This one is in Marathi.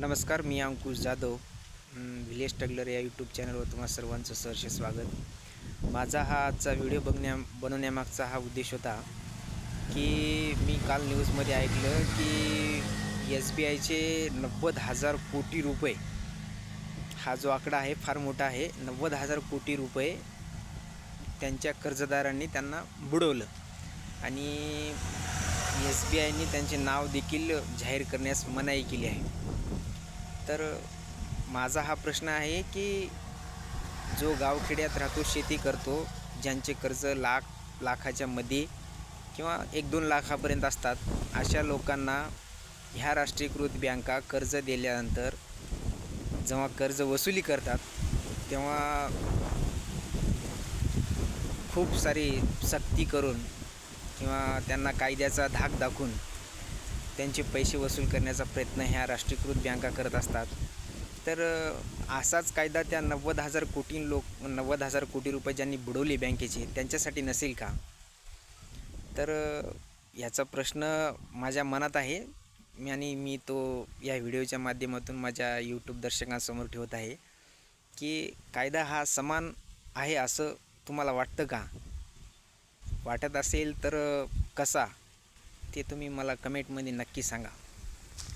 नमस्कार मी अंकुश जाधव. हम्म, व्हिलेज टगलर या यूट्यूब चॅनलवर तुम्हा सर्वांचं सहर्ष स्वागत. माझा हा आजचा व्हिडिओ बघण्या बनवण्यामागचा हा उद्देश होता की मी काल न्यूजमध्ये ऐकलं की एस बी आयचे नव्वद हजार कोटी रुपये हा जो आकडा आहे फार मोठा आहे नव्वद हजार कोटी रुपये त्यांच्या कर्जदारांनी त्यांना बुडवलं. आणि एस बी आयने त्यांचे नाव देखील जाहीर करण्यास मनाई केली आहे. तर माझा हा प्रश्न आहे की जो गावखेड्यात राहतो शेती करतो ज्यांचे कर्ज लाख लाखाच्या मध्ये किंवा एक दोन लाखापर्यंत असतात अशा लोकांना ह्या राष्ट्रीयकृत बँका कर्ज दिल्यानंतर जेव्हा कर्ज वसुली करतात तेव्हा खूप सारी सक्ती करून किंवा त्यांना कायद्याचा धाक दाखवून त्यांचे पैसे वसूल करण्याचा प्रयत्न ह्या राष्ट्रीयकृत बँका करत असतात. तर असाच कायदा त्या नव्वद हजार कोटी लोक नव्वद हजार कोटी रुपये ज्यांनी बुडवले बँकेचे त्यांच्यासाठी नसेल का? तर याचा प्रश्न माझ्या मनात आहे. मी आणि मी तो या व्हिडिओच्या माध्यमातून माझ्या यूट्यूब दर्शकांसमोर ठेवत आहे की कायदा हा समान आहे असं तुम्हाला वाटतं का? वाटत असेल तर कसा? ते तुम्ही मला कमेंटमध्ये नक्की सांगा.